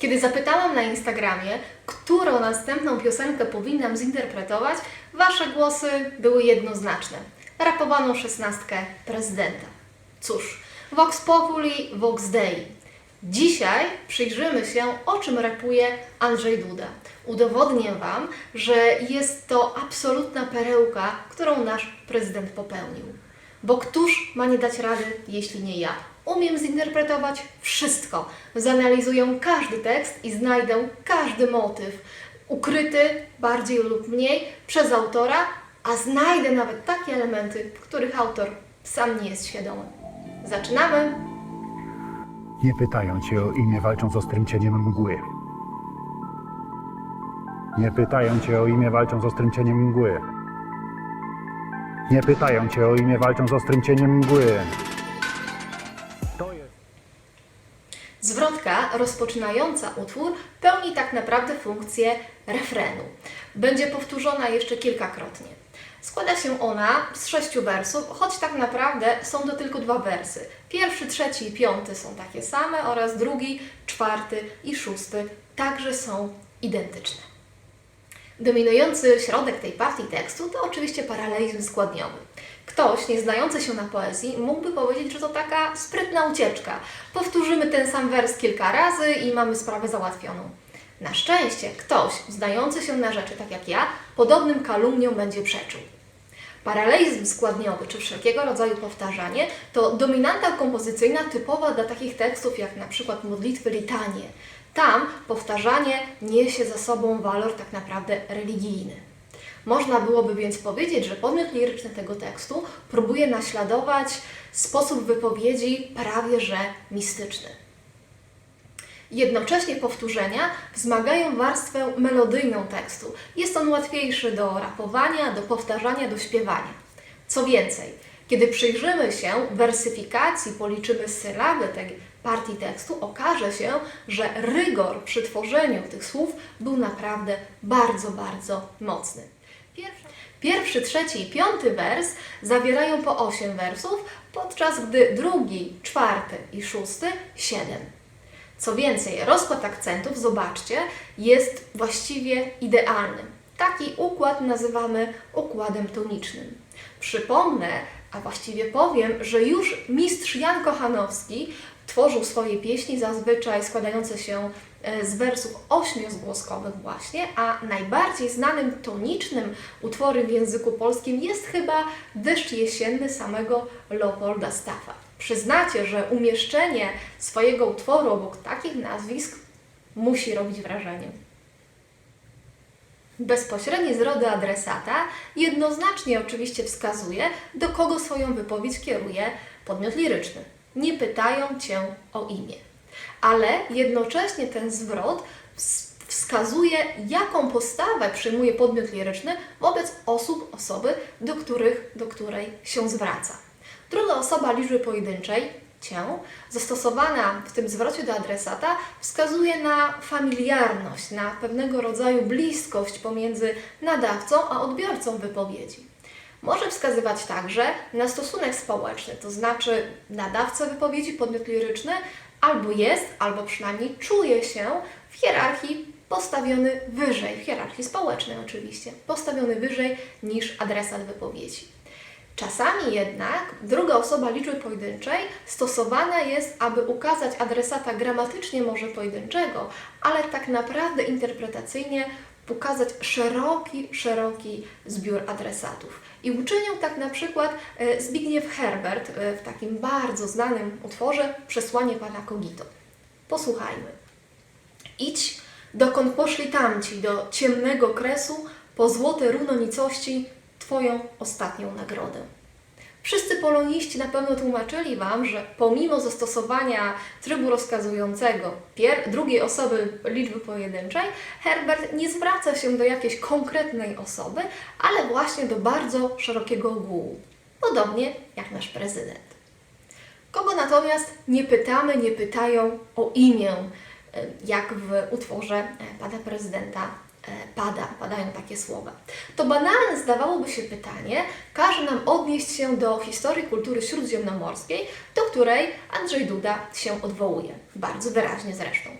Kiedy zapytałam na Instagramie, którą następną piosenkę powinnam zinterpretować, Wasze głosy były jednoznaczne. Rapowaną szesnastkę prezydenta. Cóż, Vox Populi, Vox Dei. Dzisiaj przyjrzymy się, o czym rapuje Andrzej Duda. Udowodnię Wam, że jest to absolutna perełka, którą nasz prezydent popełnił. Bo któż ma nie dać rady, jeśli nie ja? Umiem zinterpretować wszystko. Zanalizuję każdy tekst i znajdę każdy motyw, ukryty bardziej lub mniej przez autora, a znajdę nawet takie elementy, których autor sam nie jest świadomy. Zaczynamy! Nie pytają cię o imię, walcząc z ostrym cieniem mgły. Nie pytają cię o imię, walcząc z ostrym cieniem mgły. Nie pytają cię o imię, walcząc z ostrym cieniem mgły. Rozpoczynająca utwór pełni tak naprawdę funkcję refrenu. Będzie powtórzona jeszcze kilkakrotnie. Składa się ona z sześciu wersów, choć tak naprawdę są to tylko dwa wersy. Pierwszy, trzeci i piąty są takie same oraz drugi, czwarty i szósty także są identyczne. Dominujący środek tej partii tekstu to oczywiście paralelizm składniowy. Ktoś nieznający się na poezji mógłby powiedzieć, że to taka sprytna ucieczka. Powtórzymy ten sam wers kilka razy i mamy sprawę załatwioną. Na szczęście ktoś znający się na rzeczy, tak jak ja, podobnym kalumniom będzie przeczył. Paralelizm składniowy czy wszelkiego rodzaju powtarzanie to dominanta kompozycyjna typowa dla takich tekstów jak na przykład modlitwy litanie. Tam powtarzanie niesie za sobą walor tak naprawdę religijny. Można byłoby więc powiedzieć, że podmiot liryczny tego tekstu próbuje naśladować sposób wypowiedzi prawie że mistyczny. Jednocześnie powtórzenia wzmagają warstwę melodyjną tekstu. Jest on łatwiejszy do rapowania, do powtarzania, do śpiewania. Co więcej, kiedy przyjrzymy się wersyfikacji, policzymy sylaby tej partii tekstu, okaże się, że rygor przy tworzeniu tych słów był naprawdę bardzo, bardzo mocny. Pierwszy, trzeci i piąty wers zawierają po 8 wersów, podczas gdy drugi, czwarty i szósty 7. Co więcej, rozkład akcentów, zobaczcie, jest właściwie idealny. Taki układ nazywamy układem tonicznym. Przypomnę, a właściwie powiem, że już mistrz Jan Kochanowski tworzył swoje pieśni zazwyczaj składające się e, z wersów ośmiozgłoskowych właśnie, a najbardziej znanym tonicznym utworem w języku polskim jest chyba Deszcz jesienny samego Leopolda Staffa. Przyznacie, że umieszczenie swojego utworu obok takich nazwisk musi robić wrażenie. Bezpośredni z adresata jednoznacznie oczywiście wskazuje, do kogo swoją wypowiedź kieruje podmiot liryczny. Nie pytają Cię o imię. Ale jednocześnie ten zwrot ws- wskazuje, jaką postawę przyjmuje podmiot liryczny wobec osób, osoby, do, których, do której się zwraca. Druga osoba liczby pojedynczej, cię, zastosowana w tym zwrocie do adresata, wskazuje na familiarność, na pewnego rodzaju bliskość pomiędzy nadawcą a odbiorcą wypowiedzi. Może wskazywać także na stosunek społeczny, to znaczy nadawca wypowiedzi, podmiot liryczny albo jest, albo przynajmniej czuje się w hierarchii postawiony wyżej, w hierarchii społecznej oczywiście, postawiony wyżej niż adresat wypowiedzi. Czasami jednak druga osoba liczby pojedynczej stosowana jest, aby ukazać adresata gramatycznie może pojedynczego, ale tak naprawdę interpretacyjnie pokazać szeroki, szeroki zbiór adresatów. I uczynił tak na przykład e, Zbigniew Herbert e, w takim bardzo znanym utworze Przesłanie Pana Kogito. Posłuchajmy. Idź, dokąd poszli tamci, do ciemnego kresu, po złote runo nicości, Twoją ostatnią nagrodę. Wszyscy poloniści na pewno tłumaczyli Wam, że pomimo zastosowania trybu rozkazującego drugiej osoby liczby pojedynczej, Herbert nie zwraca się do jakiejś konkretnej osoby, ale właśnie do bardzo szerokiego ogółu. Podobnie jak nasz prezydent. Kogo natomiast nie pytamy, nie pytają o imię, e, jak w utworze e, pana prezydenta pada, padają takie słowa. To banalne zdawałoby się pytanie każe nam odnieść się do historii kultury śródziemnomorskiej, do której Andrzej Duda się odwołuje, bardzo wyraźnie zresztą.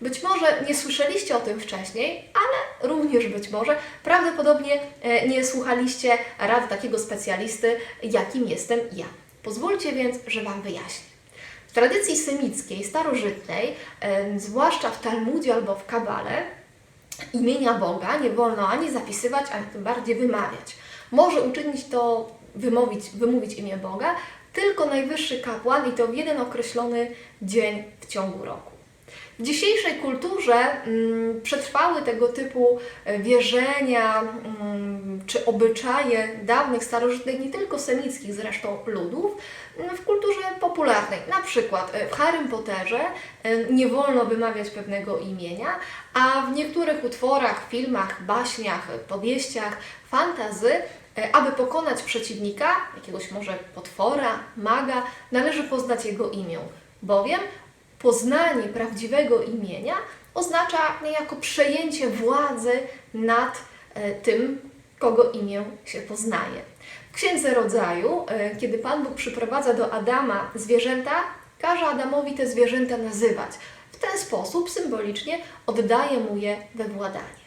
Być może nie słyszeliście o tym wcześniej, ale również być może prawdopodobnie e, nie słuchaliście rad takiego specjalisty, jakim jestem ja. Pozwólcie więc, że Wam wyjaśnię. W tradycji semickiej, starożytnej, zwłaszcza w Talmudzie albo w Kabale, imienia Boga nie wolno ani zapisywać, ani tym bardziej wymawiać. Może uczynić to, wymówić, wymówić imię Boga, tylko najwyższy kapłan i to w jeden określony dzień w ciągu roku. W dzisiejszej kulturze mm, przetrwały tego typu e, wierzenia mm, czy obyczaje dawnych, starożytnych, nie tylko semickich zresztą ludów, mm, w kulturze popularnej. Na przykład e, w Harrym Potterze e, nie wolno wymawiać pewnego imienia, a w niektórych utworach, filmach, baśniach, powieściach, fantazy Aby pokonać przeciwnika, jakiegoś może potwora, maga, należy poznać jego imię, bowiem poznanie prawdziwego imienia oznacza niejako przejęcie władzy nad e, tym, kogo imię się poznaje. W Księdze Rodzaju, e, kiedy Pan Bóg przyprowadza do Adama zwierzęta, każe Adamowi te zwierzęta nazywać. W ten sposób symbolicznie oddaje mu je we władanie.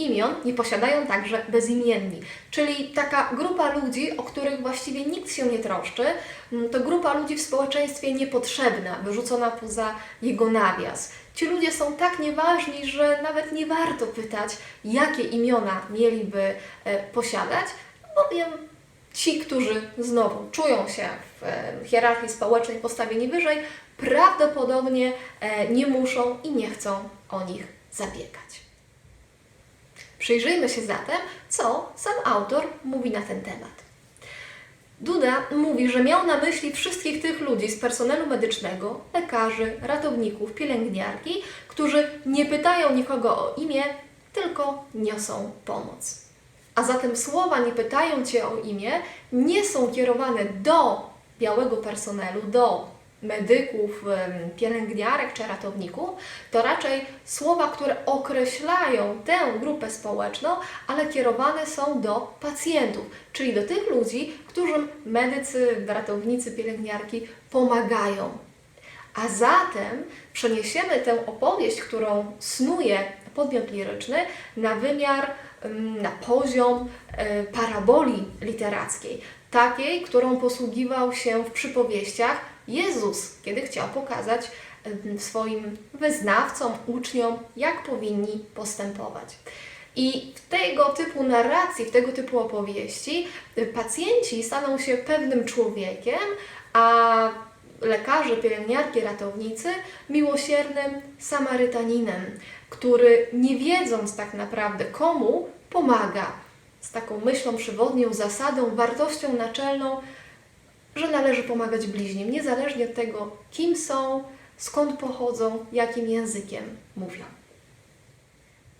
Imion nie posiadają także bezimienni, czyli taka grupa ludzi, o których właściwie nikt się nie troszczy, mm, to grupa ludzi w społeczeństwie niepotrzebna, wyrzucona poza jego nawias. Ci ludzie są tak nieważni, że nawet nie warto pytać, jakie imiona mieliby e, posiadać, bowiem ci, którzy znowu czują się w e, hierarchii społecznej postawieni wyżej, prawdopodobnie e, nie muszą i nie chcą o nich zabiegać. Przyjrzyjmy się zatem, co sam autor mówi na ten temat. Duda mówi, że miał na myśli wszystkich tych ludzi z personelu medycznego, lekarzy, ratowników, pielęgniarki, którzy nie pytają nikogo o imię, tylko niosą pomoc. A zatem słowa nie pytają Cię o imię nie są kierowane do białego personelu, do medyków, pielęgniarek czy ratowników, to raczej słowa, które określają tę grupę społeczną, ale kierowane są do pacjentów, czyli do tych ludzi, którym medycy, ratownicy, pielęgniarki pomagają. A zatem przeniesiemy tę opowieść, którą snuje podmiot liryczny, na wymiar, ym, na poziom y, paraboli literackiej, takiej, którą posługiwał się w przypowieściach Jezus, kiedy chciał pokazać swoim wyznawcom, uczniom, jak powinni postępować. I w tego typu narracji, w tego typu opowieści y, pacjenci staną się pewnym człowiekiem, a lekarze, pielęgniarki, ratownicy miłosiernym Samarytaninem, który nie wiedząc tak naprawdę komu pomaga, z taką myślą przewodnią, zasadą, wartością naczelną, że należy pomagać bliźnim, niezależnie od tego, kim są, skąd pochodzą, jakim językiem mówią.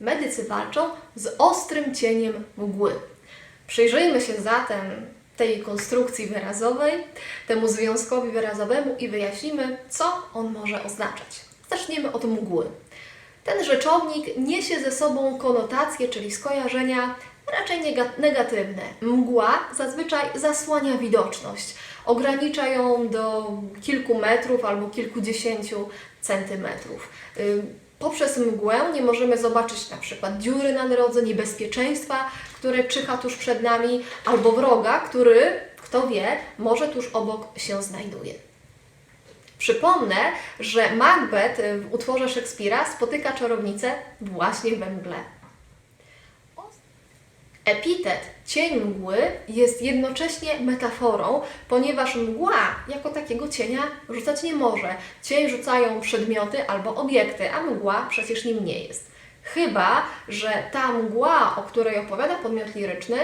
Medycy walczą z ostrym cieniem mgły. Przyjrzyjmy się zatem tej konstrukcji wyrazowej, temu związkowi wyrazowemu i wyjaśnimy, co on może oznaczać. Zaczniemy od mgły. Ten rzeczownik niesie ze sobą konotacje, czyli skojarzenia raczej nega- negatywne. Mgła zazwyczaj zasłania widoczność, ogranicza ją do kilku metrów albo kilkudziesięciu centymetrów. Ym, Poprzez mgłę nie możemy zobaczyć na przykład dziury na drodze, niebezpieczeństwa, które czyha tuż przed nami, albo wroga, który, kto wie, może tuż obok się znajduje. Przypomnę, że Macbeth w utworze Szekspira spotyka czarownicę właśnie we mgle. Epitet cień mgły jest jednocześnie metaforą, ponieważ mgła jako takiego cienia rzucać nie może. Cień rzucają przedmioty albo obiekty, a mgła przecież nim nie jest. Chyba, że ta mgła, o której opowiada podmiot liryczny,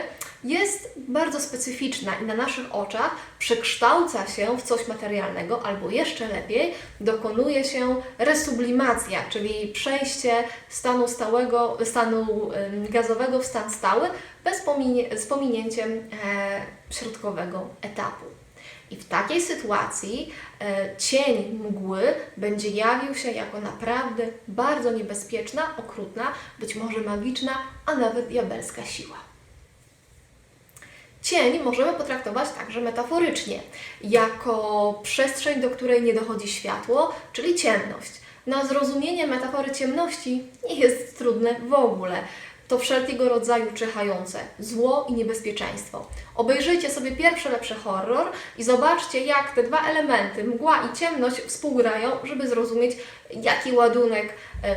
jest bardzo specyficzna i na naszych oczach przekształca się w coś materialnego, albo jeszcze lepiej, dokonuje się resublimacja, czyli przejście stanu stałego, stanu gazowego w stan stały bez pominie, z pominięciem e, środkowego etapu. I w takiej sytuacji e, cień mgły będzie jawił się jako naprawdę bardzo niebezpieczna, okrutna, być może magiczna, a nawet diabelska siła. Cień możemy potraktować także metaforycznie, jako przestrzeń, do której nie dochodzi światło, czyli ciemność. Na zrozumienie metafory ciemności nie jest trudne w ogóle. To wszelkiego rodzaju czyhające zło i niebezpieczeństwo. Obejrzyjcie sobie pierwszy lepszy horror i zobaczcie, jak te dwa elementy, mgła i ciemność, współgrają, żeby zrozumieć, jaki ładunek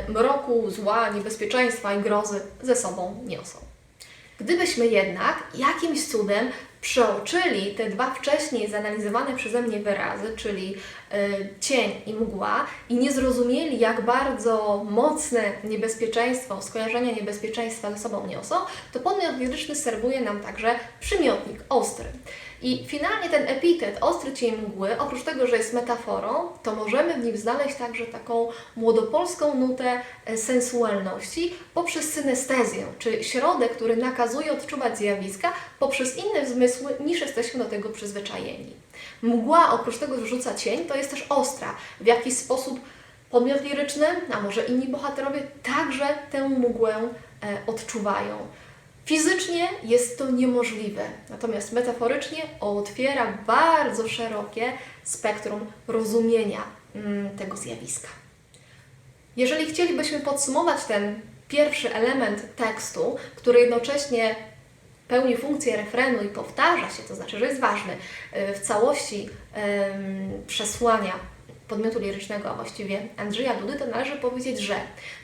mroku, zła, niebezpieczeństwa i grozy ze sobą niosą. Gdybyśmy jednak jakimś cudem przeoczyli te dwa wcześniej zanalizowane przeze mnie wyrazy, czyli y, cień i mgła, i nie zrozumieli, jak bardzo mocne niebezpieczeństwo, skojarzenia niebezpieczeństwa ze sobą niosą, to podmiot liryczny serwuje nam także przymiotnik ostry. I finalnie ten epitet ostry cień mgły, oprócz tego, że jest metaforą, to możemy w nim znaleźć także taką młodopolską nutę e, sensualności poprzez synestezję, czy środek, który nakazuje odczuwać zjawiska poprzez inne zmysły niż jesteśmy do tego przyzwyczajeni. Mgła oprócz tego, że rzuca cień, to jest też ostra. W jakiś sposób podmiot liryczny, a może inni bohaterowie także tę mgłę e, odczuwają. Fizycznie jest to niemożliwe, natomiast metaforycznie otwiera bardzo szerokie spektrum rozumienia mm, tego zjawiska. Jeżeli chcielibyśmy podsumować ten pierwszy element tekstu, który jednocześnie pełni funkcję refrenu i powtarza się, to znaczy, że jest ważny y, w całości przesłania podmiotu lirycznego, a właściwie Andrzeja Dudy, to należy powiedzieć, że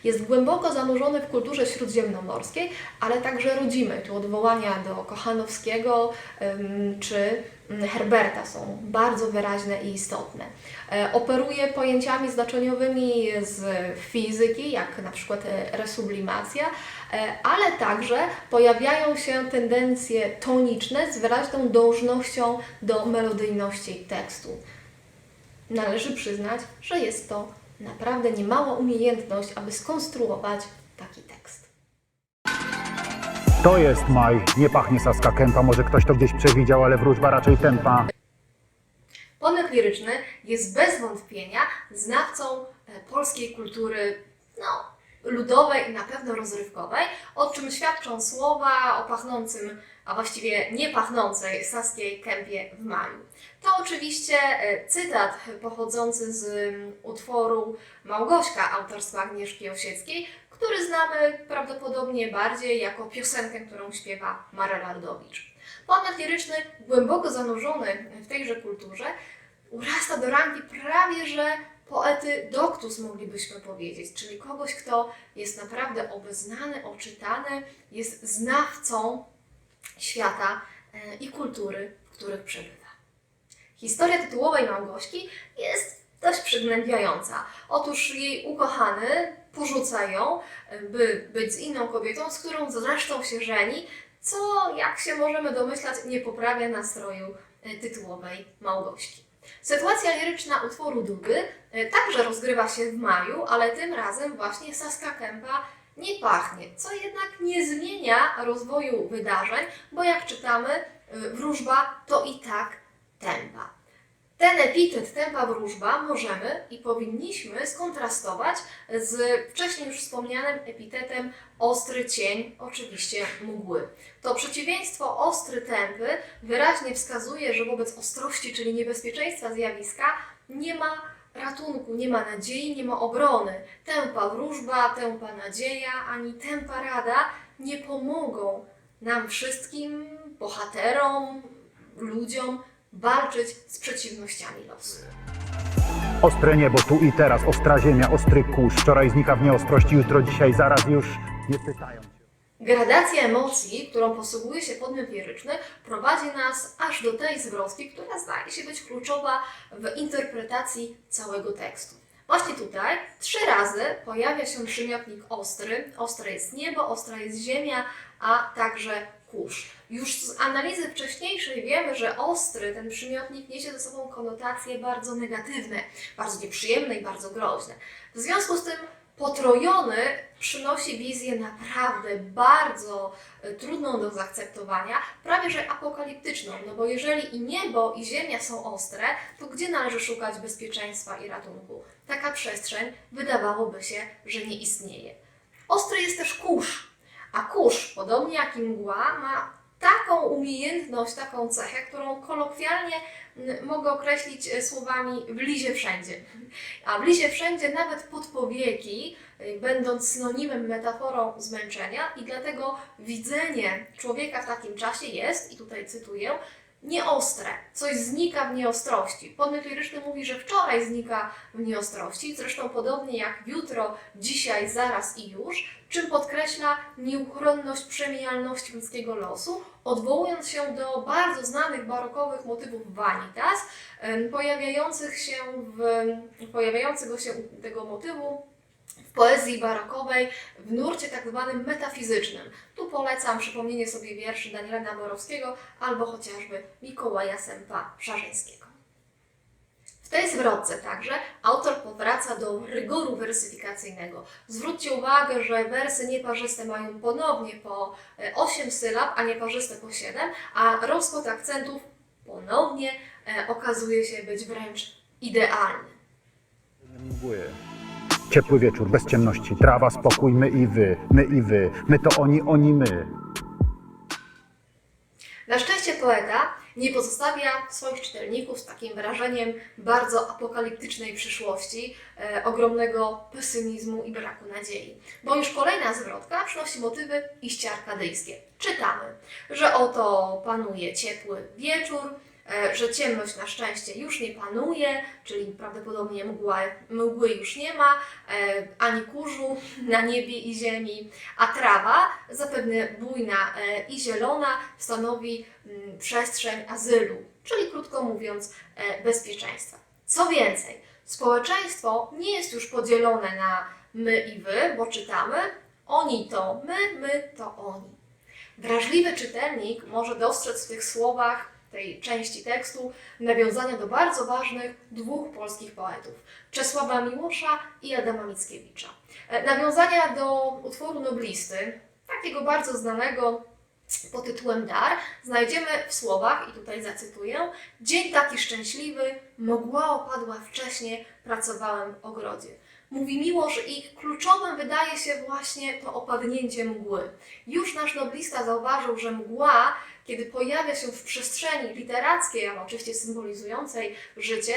jest głęboko zanurzony w kulturze śródziemnomorskiej, ale także rodzimej. Tu odwołania do Kochanowskiego czy mm, Herberta są bardzo wyraźne i istotne. E, Operuje pojęciami znaczeniowymi z fizyki, jak na przykład e, resublimacja, e, ale także pojawiają się tendencje toniczne z wyraźną dążnością do melodyjności tekstu. Należy przyznać, że jest to naprawdę niemała umiejętność, aby skonstruować taki tekst. To jest maj, nie pachnie Saska Kępa, może ktoś to gdzieś przewidział, ale wróżba raczej tempa. Podmiot liryczny jest bez wątpienia znawcą e, polskiej kultury no, ludowej i na pewno rozrywkowej, o czym świadczą słowa o pachnącym, a właściwie nie pachnącej Saskiej Kępie w maju. To oczywiście e, cytat pochodzący z mm, utworu Małgośka autorstwa Agnieszki Osieckiej, który znamy prawdopodobnie bardziej jako piosenkę, którą śpiewa Marela Rodowicz. Podmiot liryczny, głęboko zanurzony w tejże kulturze, urasta do rangi prawie że poety doctus moglibyśmy powiedzieć, czyli kogoś, kto jest naprawdę obeznany, oczytany, jest znawcą świata e, i kultury, w których przebywa. Historia tytułowej Małgośki jest dość przygnębiająca. Otóż jej ukochany porzuca ją, e, by być z inną kobietą, z którą zresztą się żeni, co, jak się możemy domyślać, nie poprawia nastroju e, tytułowej Małgośki. Sytuacja liryczna utworu Dudy także rozgrywa się w maju, ale tym razem właśnie Saska Kępa nie pachnie, co jednak nie zmienia rozwoju wydarzeń, bo jak czytamy, e, wróżba to i tak tempa. Ten epitet tempa wróżba możemy i powinniśmy skontrastować z wcześniej już wspomnianym epitetem ostry cień, oczywiście mgły. To przeciwieństwo ostry tępy wyraźnie wskazuje, że wobec ostrości, czyli niebezpieczeństwa zjawiska, nie ma ratunku, nie ma nadziei, nie ma obrony. Tępa wróżba, tępa nadzieja, ani tępa rada nie pomogą nam wszystkim, bohaterom, ludziom, walczyć z przeciwnościami losu. Ostre niebo tu i teraz, ostra ziemia, ostry kurz. Wczoraj znika w nieostrości, jutro, dzisiaj, zaraz już nie pytają. Gradacja emocji, którą posługuje się podmiot liryczny, prowadzi nas aż do tej zwrotki, która zdaje się być kluczowa w interpretacji całego tekstu. Właśnie tutaj trzy razy pojawia się przymiotnik ostry. Ostre jest niebo, ostra jest ziemia, a także kurz. Już z analizy wcześniejszej wiemy, że ostry, ten przymiotnik, niesie ze sobą konotacje bardzo negatywne, bardzo nieprzyjemne i bardzo groźne. W związku z tym potrojony przynosi wizję naprawdę bardzo e, trudną do zaakceptowania, prawie że apokaliptyczną, no bo jeżeli i niebo, i ziemia są ostre, to gdzie należy szukać bezpieczeństwa i ratunku? Taka przestrzeń wydawałoby się, że nie istnieje. Ostry jest też kurz, a kurz, podobnie jak i mgła, ma taką umiejętność, taką cechę, którą kolokwialnie mogę określić e, słowami w lizie wszędzie. A w lizie wszędzie nawet podpowieki, y, będąc synonimem, metaforą zmęczenia i dlatego widzenie człowieka w takim czasie jest, i tutaj cytuję, nieostre. Coś znika w nieostrości. Podmiot liryczny mówi, że wczoraj znika w nieostrości, zresztą podobnie jak jutro, dzisiaj, zaraz i już, czym podkreśla nieuchronność przemijalności ludzkiego losu, odwołując się do bardzo znanych barokowych motywów vanitas, pojawiających się w, pojawiającego się tego motywu w poezji barokowej w nurcie tak zwanym metafizycznym. Tu polecam przypomnienie sobie wierszy Daniela Naborowskiego albo chociażby Mikołaja Sępa Szarzyńskiego. Zwrotce także autor powraca do rygoru wersyfikacyjnego. Zwróćcie uwagę, że wersy nieparzyste mają ponownie po 8 sylab, a nieparzyste po 7, a rozkład akcentów ponownie e, okazuje się być wręcz idealny. Ciepły wieczór, bez ciemności, trawa, spokój, my i wy, my i wy, my to oni, oni my. Na szczęście poeta nie pozostawia swoich czytelników z takim wrażeniem bardzo apokaliptycznej przyszłości, e, ogromnego pesymizmu i braku nadziei. Bo już kolejna zwrotka przynosi motywy iście arkadyjskie. Czytamy, że oto panuje ciepły wieczór, że ciemność na szczęście już nie panuje, czyli prawdopodobnie mgła, mgły już nie ma, e, ani kurzu na niebie i ziemi, a trawa, zapewne bujna e, i zielona, stanowi mm, przestrzeń azylu, czyli krótko mówiąc e, bezpieczeństwa. Co więcej, społeczeństwo nie jest już podzielone na my i wy, bo czytamy oni to my, my to oni. Wrażliwy czytelnik może dostrzec w tych słowach tej części tekstu nawiązania do bardzo ważnych dwóch polskich poetów Czesława Miłosza i Adama Mickiewicza. E, Nawiązania do utworu noblisty, takiego bardzo znanego pod tytułem Dar, znajdziemy w słowach, i tutaj zacytuję: Dzień taki szczęśliwy, mgła opadła wcześnie, pracowałem w ogrodzie. Mówi Miłosz i kluczowym wydaje się właśnie to opadnięcie mgły. Już nasz noblista zauważył, że mgła, kiedy pojawia się w przestrzeni literackiej, ale oczywiście symbolizującej życie,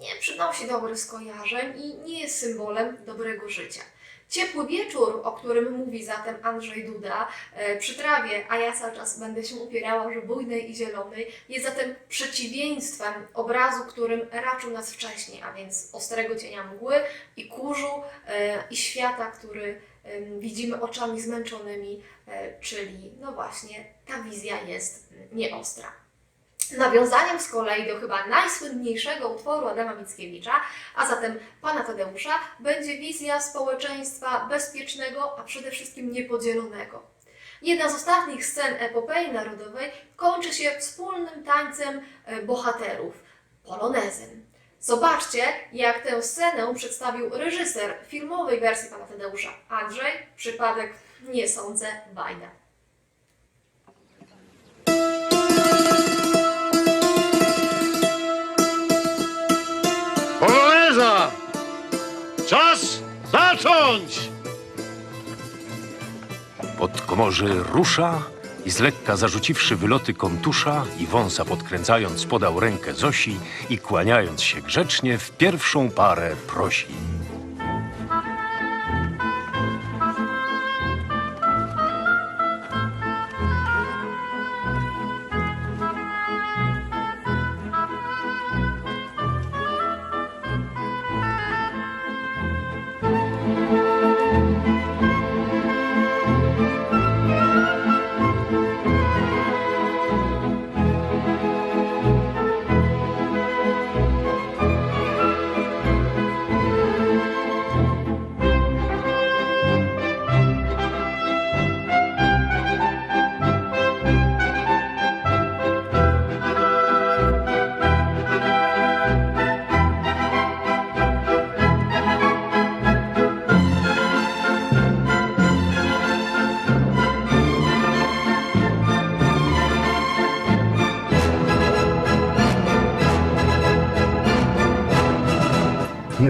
nie przynosi dobrych skojarzeń i nie jest symbolem dobrego życia. Ciepły wieczór, o którym mówi zatem Andrzej Duda, e, przy trawie, a ja cały czas będę się upierała, że bujnej i zielonej, jest zatem przeciwieństwem obrazu, którym raczył nas wcześniej, a więc ostrego cienia mgły i kurzu e, i świata, który widzimy oczami zmęczonymi, e, czyli no właśnie ta wizja jest nieostra. Nawiązaniem z kolei do chyba najsłynniejszego utworu Adama Mickiewicza, a zatem pana Tadeusza, będzie wizja społeczeństwa bezpiecznego, a przede wszystkim niepodzielonego. Jedna z ostatnich scen epopei narodowej kończy się wspólnym tańcem e, bohaterów, polonezem. Zobaczcie, jak tę scenę przedstawił reżyser filmowej wersji pana Tadeusza Andrzej, przypadek nie sądzę, Bajda. Poloneza! Czas zacząć! Podkomorzy rusza i z lekka zarzuciwszy wyloty kontusza i wąsa podkręcając podał rękę Zosi i kłaniając się grzecznie w pierwszą parę prosi.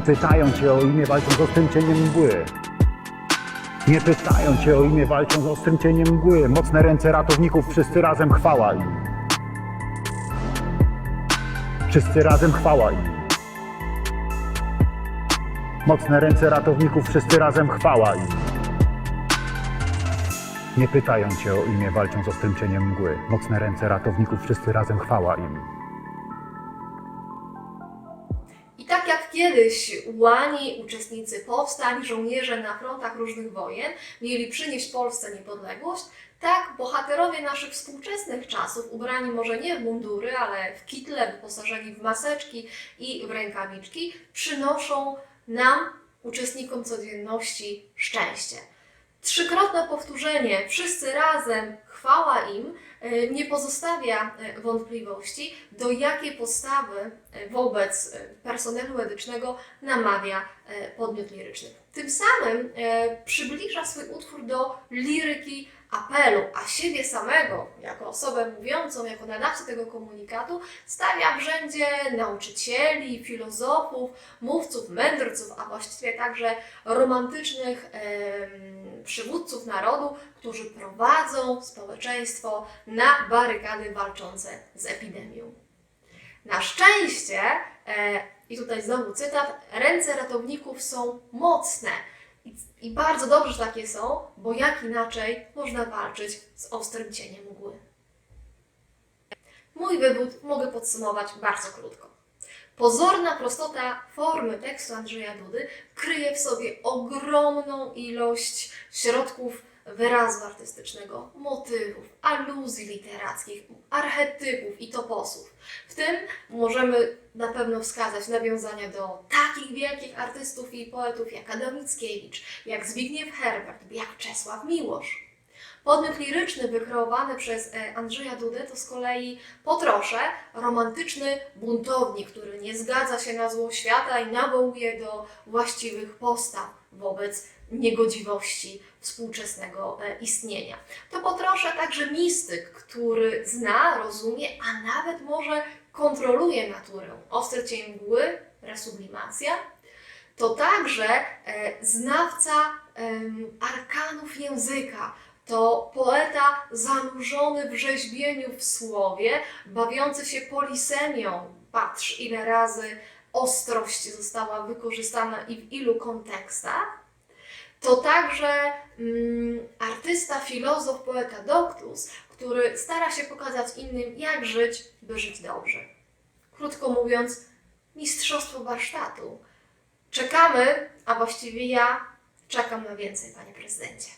Pytają cię o imię, walczą z ostrym cieniem mgły. Nie pytają cię o imię, walczą z ostrym cieniem mgły. Mocne ręce ratowników, wszyscy razem chwała im. Wszyscy razem chwała im. Mocne ręce ratowników, wszyscy razem chwała im. Nie pytają cię o imię, walczą z ostrym cieniem mgły. Mocne ręce ratowników, wszyscy razem chwała im. Kiedyś ułani uczestnicy powstań, żołnierze na frontach różnych wojen mieli przynieść Polsce niepodległość, tak bohaterowie naszych współczesnych czasów, ubrani może nie w mundury, ale w kitle, wyposażeni w maseczki i w rękawiczki, przynoszą nam, uczestnikom codzienności, szczęście. Trzykrotne powtórzenie, wszyscy razem, chwała im, nie pozostawia e, wątpliwości, do jakiej postawy e, wobec e, personelu medycznego namawia e, podmiot liryczny. Tym samym e, przybliża swój utwór do liryki apelu, a siebie samego, jako osobę mówiącą, jako nadawcę tego komunikatu, stawia w rzędzie nauczycieli, filozofów, mówców, mędrców, a właściwie także romantycznych em, przywódców narodu, którzy prowadzą społeczeństwo na barykady walczące z epidemią. Na szczęście, e, i tutaj znowu cytat, ręce ratowników są mocne. I, I bardzo dobrze, że takie są, bo jak inaczej można walczyć z ostrym cieniem mgły. Mój wywód mogę podsumować bardzo krótko. Pozorna prostota formy tekstu Andrzeja Dudy kryje w sobie ogromną ilość środków wyrazu artystycznego, motywów, aluzji literackich, archetypów i toposów. W tym możemy na pewno wskazać nawiązania do takich wielkich artystów i poetów jak Adam Mickiewicz, jak Zbigniew Herbert, jak Czesław Miłosz. Podmiot liryczny wykreowany przez e, Andrzeja Dudę to z kolei Potrosze, romantyczny buntownik, który nie zgadza się na zło świata i nawołuje do właściwych postaw wobec niegodziwości współczesnego e, istnienia. To Potrosze także mistyk, który zna, rozumie, a nawet może kontroluje naturę. Ostry cień mgły, resublimacja. To także e, znawca arkanów języka, to poeta zanurzony w rzeźbieniu w słowie, bawiący się polisemią. Patrz, ile razy ostrość została wykorzystana i w ilu kontekstach. To także mm, artysta, filozof, poeta Doctus, który stara się pokazać innym, jak żyć, by żyć dobrze. Krótko mówiąc, mistrzostwo warsztatu. Czekamy, a właściwie ja czekam na więcej, panie prezydencie.